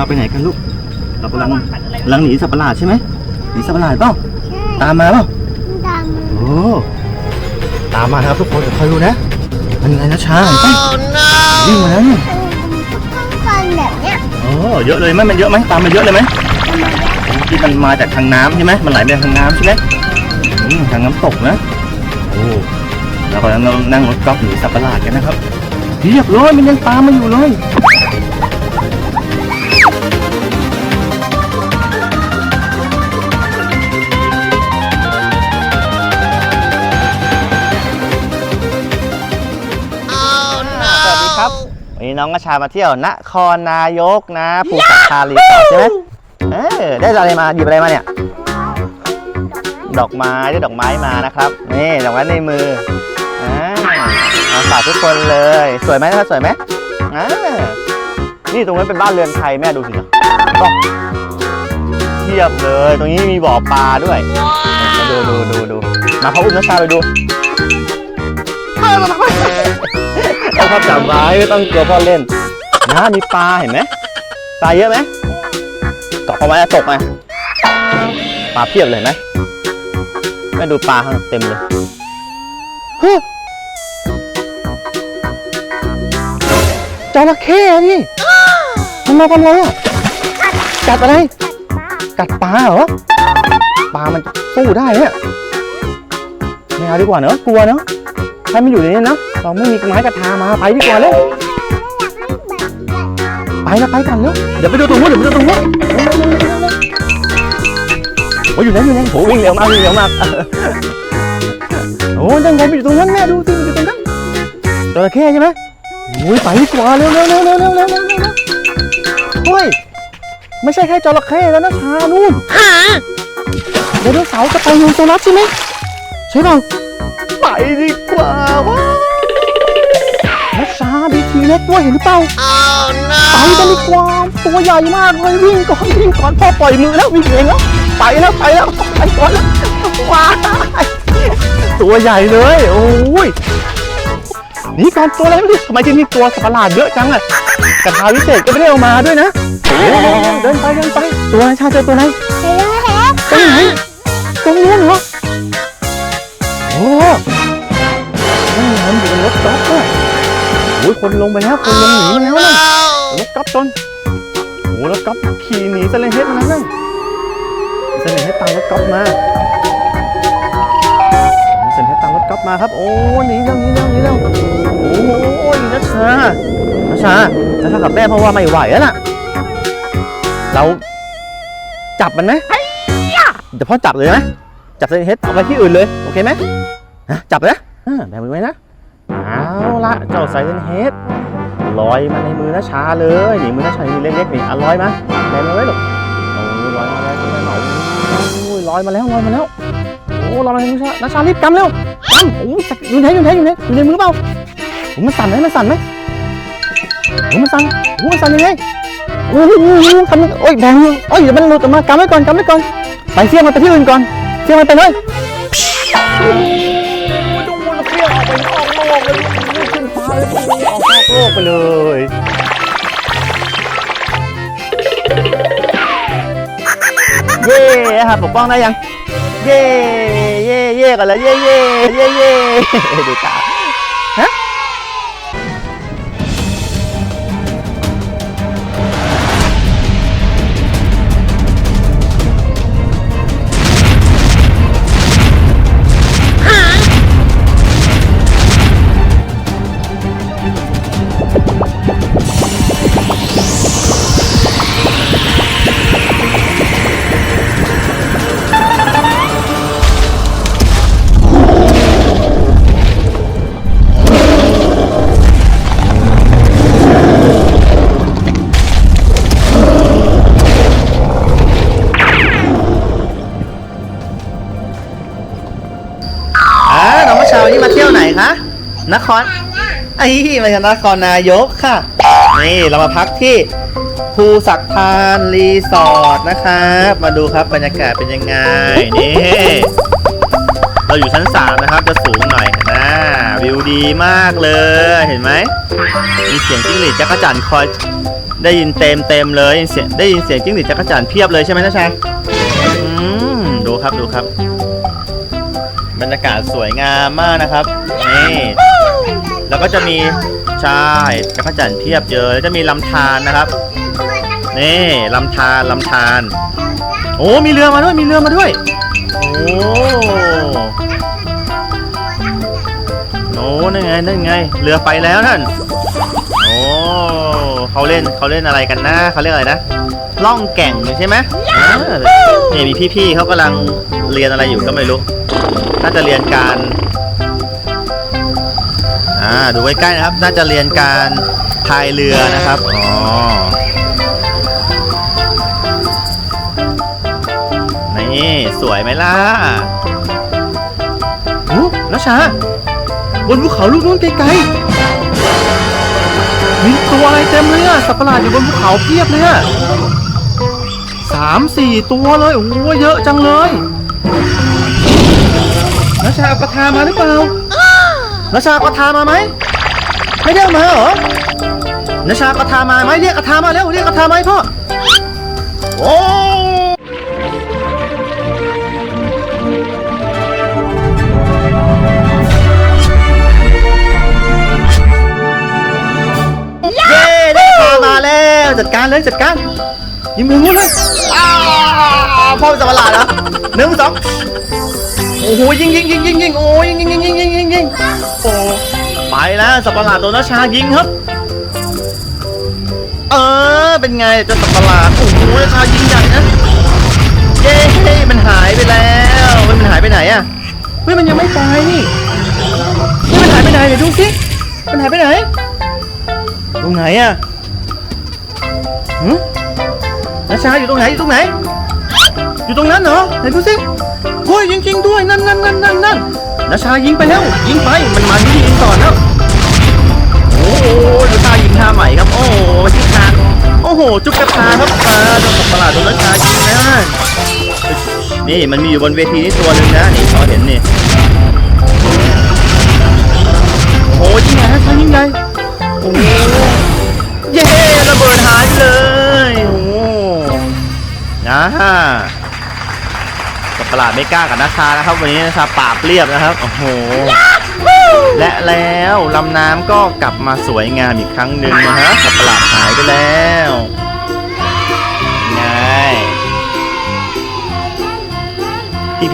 เราไปไหนกันลูก เรากำลังกำลังหนีสัตว์ประหลาดใช่ไหมหนีสัตว์ประหลาดเปล่าใช่ตามมาเปล่าตามมาโอ้ตามมานะครับทุกคนเดี๋ยวคอยดูนะ มันอะไรนะช้างเห็นปะวิ่งมาแล้วเนี่ยต้องกันแบบเนี้ยโอ้เยอะเลยไหมมันเยอะไหมตามมาเยอะเลยไหมที่มันมาจากทางน้ำใช่ไหมมันไหลไปทางน้ำใช่ไหมอืมทางน้ำตกนะโอ้เรากำลังนั่งรถกอล์ฟหนีสัตว์ประหลาดกันนะครับเรียบร้อยมันยังตามมาอยู่เลย วันนี้น้องกระชามาเที่ยวนครนายกนะภูสักคารีสอร์ทใช่ไหมเออได้อะไรมาหยิบอะไรมาเนี่ย ดอกไม้ได้ดอกไม้มานะครับนี่ดอกไม้ในมืออ่ามาฝากทุกคนเลย สวยไหมนะครับสวยไหมอ่านี่ตรงนั้นเป็นบ้านเรือนไทยแม่ดูสินะต้องเทียบเลย ตรงนี้มีบ่อปลาด้วยมาดูดูดูดูมาเขาอุ้มนัชชาไปดู ต้อจับไว้ไม่ต้องกลัวพ่อเล่นนะมีปลาเห็นไหมปลาเยอะไหมเกาะเอาไว้ตกไงปลาเพียบเลยไหมแม่ดูปลาข้างเต็มเลยฮึจระเข้อะนี่มันมาทำอะไรอะกัดอะไร กัดปลาเหรอปลามันสู้ได้เนี่ยไม่เอาดีกว่าเนอะกลัวเนอะ ให้ม่อยู่ในนี้นะ เราไม่มีไม้กระทามา ไปดีกว่าเลยไปเราไปกันเร็วเดี๋ยวไปดูตรงนู้นเดี๋ยวไปดูตรงนู้นโอ้อยู่ไหนอยู่ไหนโหวิ่งเร็วมากวิ่งเร็วมากโอ้ยยังไงไปอยู่ตรงนั้นแม่ดูสิอยู่ตรงนั้นจระแค่ใช่ไหมโอ้ยไปดีกว่าเร็วเร็วเร็วเร็วเร็วเร็วเร็วเฮ้ยไม่ใช่แค่จระเข้แล้วนะชานู่นเดโนเสาร์กระต่ายยูโซลัสใช่ไหม ใช่เปล่าไปดีกว่าว้านัชชาบีทีเล็กด้วยเห็นหรือเปล่าไปกันดีกว่าตัวใหญ่มากเลยวิ่งก่อนวิ่งก่อนพ่อปล่อยมือแล้ววิ่งเองแล้วไปแล้วไปแล้วไปก่อนแล้วว้ายตัวใหญ่เลยโอ้ยนี่การตัวอะไรไม่รู้ทำไมที่นี่ตัวสัตว์ประหลาดเยอะจังอะกระทาวิเศษก็ไม่ได้เอามาด้วยนะเดินไปเดินไปตัวอะไรชาเจอตัวอะไรเฮ้ยเฮ้ยตรงไหนตรงนู้นเหรอโอ้ นั่นไงมันอยู่บนรถกอล์ฟด้วยโอ้ยคนลงไปแล้ว คนลงหนีมาแล้วนะรถก๊อฟจนโอ้รถก๊อฟขี่หนีเซเลนเฮดมาแล้วนั่นเซเลนเฮดตามรถก๊อฟมาเซเลนเฮดตามรถก๊อฟมาครับ โอ้หนีเร็วหนีเร็วหนีเร็วโอ้ยนัชชานัชชานัชชากับแม่เพราะว่าไม่ไหวแล้วน่ะ เราจับมันไหมเดี๋ยวพ่อจับเลยไหม จับเซนเฮดเอาไปที่อื่นเลย โอเคไหมจับเลยนะแบมือไว้นะ เอาละเจ้าไซเลนเฮดลอยมาในมือนะชาเลยนี่มือนะชานี่เล็กๆนี่อะลอยมาแบมือไว้ลูกโอ้ยลอยมาแล้วลอยมาโอ้ยลอยมาแล้วลอยมาแล้วโอ้ลอยมาแล้วนะชานะชารีบกำเร็วกำโอ้ยอยู่ไหนอยู่ไหนอยู่ไหนอยู่ในมือเปล่าโอ้มันสั่นไหมมันสั่นไหมโอ้มันสั่นโอ้มันสั่นยังไงโอ้ยโอ้ยทำโอ้ยแบงมือโอ้ยเดี๋ยวมันหลุดออกมากำไว้ก่อนกำไว้ก่อนไปเสี่ยงมันไปที่อื่นก่อน เสี่ยงมันไปเลยโอ้ยดูมันเสี่ยงออกไปนอกโลกเลยขึ้นฟ้าเลยออกนอกโลกไปเลยเย่ครับปกป้องได้ยัง เย่เย่เย่กันแล้วเย่เย่เย่เย่ดูตา นครไอ้มาจากนครนายกค่ะ นี่เรามาพักที่ภูสักพานรีสอร์ทนะครับ มาดูครับบรรยากาศเป็นยังไง นี่เราอยู่ชั้น 3 นะครับ จะสูงหน่อยนะวิวดีมากเลย เห็นไหม มีเสียงจิ้งหรีดจักรจั่นคอยได้ยินเต็มเต็มเลยเสียงได้ยินเสียงจิ้งหรีดจักรจันทร์เพียบเลยใช่ไหมนะชาอืมดูครับดูครับ บรรยากาศสวยงามมากนะครับนี่แล้วก็จะมีใช่จักรจันเพียบเยอะแล้วจะมีลำธารนะครับนี่ลำธารลำธารโอ้มีเรือมาด้วยมีเรือมาด้วยโอ้โอ้นั่นไงนั่นไง เรือไปแล้วท่านโอ้เขาเล่นเขาเล่นอะไรกันนะเขาเรียกอะไรนะล่องแก่งใช่ไหมนี่มีพี่ๆเขากำลังเรียนอะไรอยู่ก็ไม่รู้ น่าจะเรียนการอ่าดูใกล้ๆนะครับ น่าจะเรียนการพายเรือนะครับอ๋อนี่สวยไหมล่ะโอ้นัชชาบนภูเขาลูกนู้นไกลๆมีตัวอะไรเต็มเลยอะสัตว์ประหลาดอยู่บนภูเขาเพียบเลยอะสามสี่ตัวเลยโอ้โหเยอะจังเลย นัชชาเอากระทามาหรือเปล่านัชชาเอากระทามาไหมไม่ได้เอามาเหรอนัชชาเอากระทามาไหมเรียกกระทามาเร็วเรียกกระทามาให้พ่อโอ้เย้ได้พามาแล้วจัดการเลยจัดการยิงมือเลยอ้าวพ่อเป็นสัตว์ประหลาดเหรอหนึ่งสองโอ้โหยิงยิงยิงยิงยิงโอ้ยยิงยิงยิงยิงยิงยิงยิงโอ้ไปแล้วสัตว์ประหลาดตัวนัชชายิงครับ เออเป็นไงเจ้าสัตว์ประหลาดโอ้โหนัชชายิงใหญ่นะเย้มันหายไปแล้วมันหายไปไหนอะเฮ้ยมันยังไม่ตายนี่เฮ้ยมันหายไปไหนเดี๋ยวดูสิมันหายไปไหนตรงไหนอะหืมนาชาอยู่ตรงไหนอยู่ตรงไหน อยู่ตรงนั้นเหรอไหนดูสิ ฮ้ยยิงจริงๆด้วยนั่นนั่นนั่นนั่นนั่นนาชายิงไปแล้วยิงไปมันมาที่ยิงก่อนแล้วโอ้โหนาชายิงท่าใหม่ครับ โอ้โหที่คางโอ้โห จุกกระตาครับตาโดนประหลาดโดนนาชายิงแล้วนั่นนี่มันมีอยู่บนเวทีนี่ตัวหนึ่งนะนี่พอเห็นนี่โอ้โหยิงใหญ่นะชายิงใหญ่โอ้โหเย้ระเบิดหายเลยโอ้โหนะฮะ ประหลาดไม่กล้ากับนาชานะครับ วันนี้นาชาปราบเรียบนะครับโอ้โหและแล้วลำน้ำก็กลับมาสวยงามอีกครั้งหนึ่งนะฮะกับประหลาดหายไปแล้วไง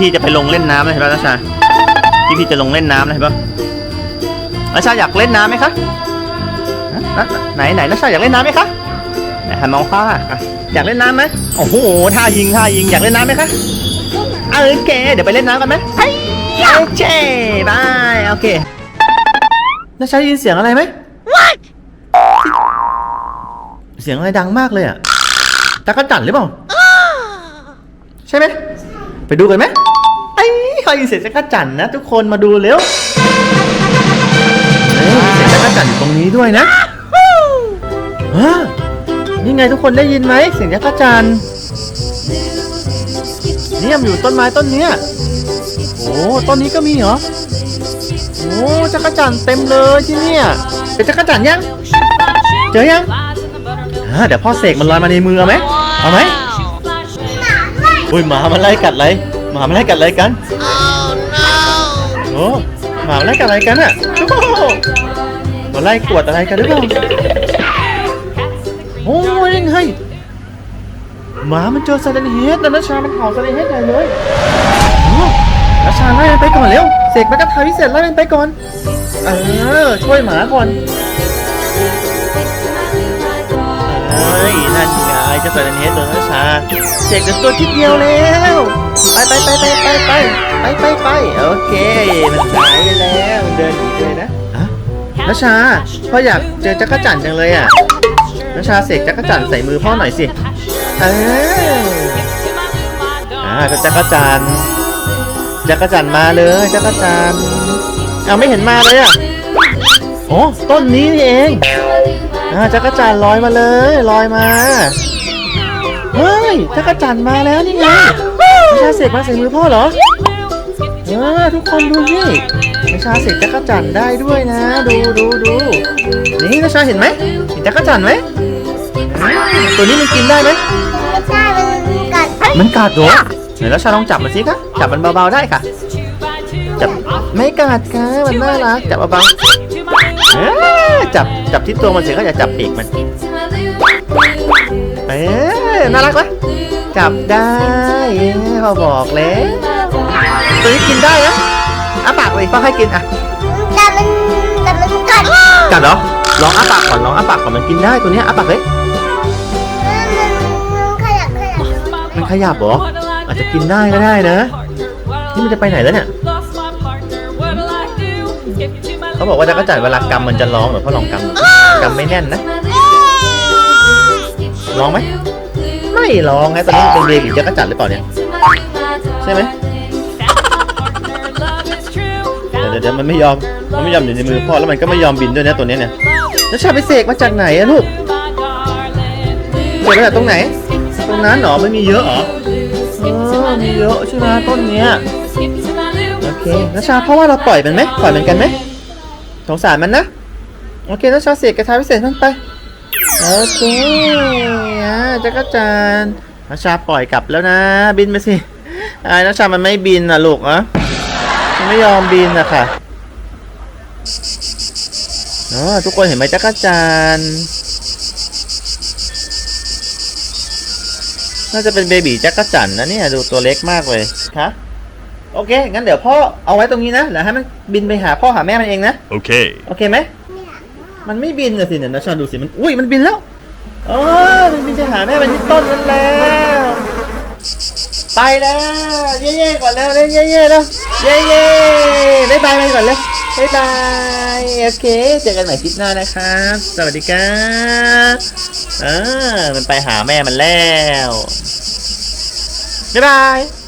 พี่ๆจะไปลงเล่นน้ำเลยเห็นป่ะนาชาพี่ๆจะลงเล่นน้ำเลยเห็นป่ะนาชาอยากเล่นน้ำไหมคะนะไหนไหนนักชาอยากเล่นน้ำไหมคะไหนหันมองข้าอะอยากเล่นน้ำไหมโอ้โหท่ายิงท่ายิงอยากเล่นน้ำไหมคะ โอเค เดี๋ยวไปเล่นน้ำกันไหมโอเคบายโอเคนักชาได้ยินเสียงอะไรไหมเสียงอะไรดังมากเลยอะตะกจันหรือเปล่า ใช่ไหม ไปดูกันไหมไอ้เขายินเสียงตะกจันนะ ทุกคนมาดูเร็วเฮ้ยมีเสียงตะกจันอยู่ตรงนี้ด้วยนะฮะนี่ไงทุกคนได้ยินไหมเสียงยักษ์จันทร์ เนี่ยมันอยู่ต้นไม้ต้นเนี้ยโอ้ต้นนี้ก็มีเหรอโอ้จักรจันทร์เต็มเลยที่เนี่ยเป็นจักรจันทร์ยัง เจอยังฮะเดี๋ยวพ่อเสกมันลอยมาในมือเอาไหมเอาไหมอุ้ยหมามันไล่กัดอะไรหมามันไล่กัดอะไรกันโอ้หมามันไล่กัดอะไรกันอะโอ้โหมันไล่กวดอะไรกันหรือเปล่า หมามันเจอซาเลนเฮดแล้วนัชชา มันเห่าซาเลนเฮดใหญ่เลยนัชชาไล่มันไปก่อนเร็ว เสกมันก็ทาวิเศษไล่มันไปก่อน เออ ช่วยหมาก่อนเอ้ยนั่นไงเจ้าซาเลนเฮดโดนนัชชา เสกเดี๋ยวตัวทิดเดียวแล้ว ไปไปไปไปไปไปไปไปไปโอเค มันหายไปแล้วมันเดินหนีเลยนะฮะนัชชาพ่ออยากเจอจักรจันจังเลยอะนัชชาเสกจักรจันใส่มือพ่อหน่อยสิ เอออ่าจักรจันจักรจันมาเลยจักรจันเอาไม่เห็นมาเลยอะโอ้ต้นนี้นี่เองอ่าจักรจันลอยมาเลยลอยมาเฮ้ยจักรจันมาแล้วนี่ไงนัชชาเสกมาใส่มือพ่อเหรอเออทุกคนดูสินัชชาเสกจักรจันได้ด้วยนะ ดูดูดูนี่นัชชาเห็นไหมเห็นจักรจันไหมตัวนี้มันกินได้ไหม มันกัดเหรอไหนแล้วชาลองจับมันสิคะจับมันเบาๆได้ค่ะ จับไม่กัดค่ะมันน่ารักจับเบาๆเอ้ยจับจับที่ตัวมันสิคะอย่าจับปีกมันเอ๊ะน่ารักไหมจับได้เอ๊ะเขาบอกแล้วตัวนี้กินได้นะอ้าปากเลยฟังให้กินอะแต่มันแต่มันกัดกัดเหรอลองอ้าปากก่อนลองอ้าปากก่อนมันกินได้ตัวเนี้ยอ้าปากเลย ขยับเหรอ อาจจะกินได้ก็ได้นะ นี่มันจะไปไหนแล้วเนี่ย เขาบอกว่าจะกระจัดเวลากำมันจะร้องเหรอเพราลองกำดูกำไม่แน่นนะ ร้องไหม ไม่ร้องไงตอนนี้มันเป็นเบบีจะกระจัดหรือเปล่าเนี่ย ใช่ไหมเดี๋ยวเดี๋ยวมันไม่ยอม มันไม่ยอมอยู่ในมือพ่อแล้วมันก็ไม่ยอมบินด้วยนะตัวเนี้ยเนี่ย แล้วชาไปเสกมาจากไหนอะลูกเสกมาจากตรงไหน ตรงนั้นเหรอไม่มีเยอะเหรออ๋อมีเยอะใช่ไหมต้นเนี้ยโอเคนัชชาเพราะว่าเราปล่อยมันไหมปล่อยมันกันไหมสงสารมันนะโอเคนัชชาเสกกระทาพิเศษมันไปโอเคอะจักรจันนัชชาปล่อยกลับแล้วนะ บินไปสิไอ้นัชชามันไม่บินนะลูกอะมันไม่ยอมบินนะค่ะอ๋อทุกคนเห็นไหมจักรจันทร์ น่าจะเป็นเบบีจักรจันทร์นะเนี่ยดูตัวเล็กมากเลยคะโอเค งั้นเดี๋ยวพ่อเอาไว้ตรงนี้นะแล้วให้มันบินไปหาพ่อหาแม่มันเองนะ Okay. โอเคไหม มันไม่บินนะสิเนี่ยนะชาดูสิมัน อุ้ย มันบินแล้วเออมันบินจะหาแม่มันที่ต้นนั้นแล้ว ไปแล้ว เย่ๆก่อนแล้วเล่นเย่ๆแล้ว เย่ๆบ๊ายบายไปก่อนเลย บ๊ายบาย โอเค เจอกันใหม่คลิปหน้านะครับ สวัสดีครับอ่ามันไปหาแม่มันแล้ว บ๊ายบาย